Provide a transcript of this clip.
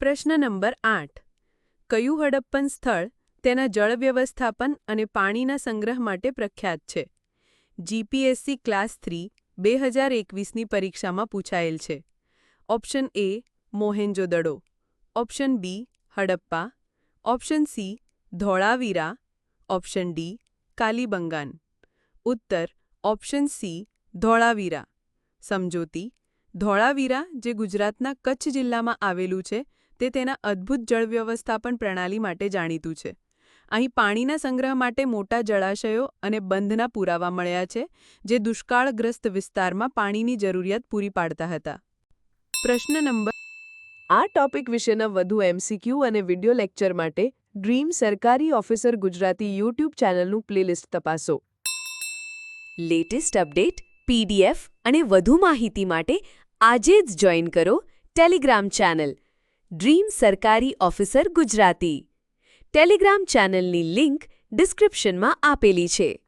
પ્રશ્ન નંબર આઠ. કયું હડપ્પન સ્થળ તેના જળ વ્યવસ્થાપન અને પાણીના સંગ્રહ માટે પ્રખ્યાત છે? જીપીએસસી ક્લાસ થ્રી બે હજાર એકવીસની પરીક્ષામાં પૂછાયેલ છે. Option A Mohenjodaro option B Harappa. Option C Dholavira. Option D Kalibangan. ઉત્તર, ઓપ્શન સી ધોળાવીરા. સમજોતી, ધોળાવીરા જે ગુજરાતના કચ્છ જિલ્લામાં આવેલું છે તે તેના અદ્ભુત જળ વ્યવસ્થાપન પ્રણાલી માટે જાણીતું છે. અહીં પાણીના સંગ્રહ માટે મોટા જળાશયો અને બંધના પુરાવા મળ્યા છે, જે દુષ્કાળગ્રસ્ત વિસ્તારમાં પાણીની જરૂરિયાત પૂરી પાડતા હતા. પ્રશ્ન નંબર આ ટોપિક વિશેના વધુ એમસીક્યુ અને વિડિયો લેક્ચર માટે dream Sarkari officer Gujarati YouTube ચેનલનું playlist તપાસો. લેટેસ્ટ અપડેટ પીડીએફ અને વધુ માહિતી માટે આજે જ જોઈન કરો Telegram channel. Dream Sarkari officer Gujarati. Telegram ચેનલની લિંક ડિસ્ક્રિપ્શનમાં આપેલી છે.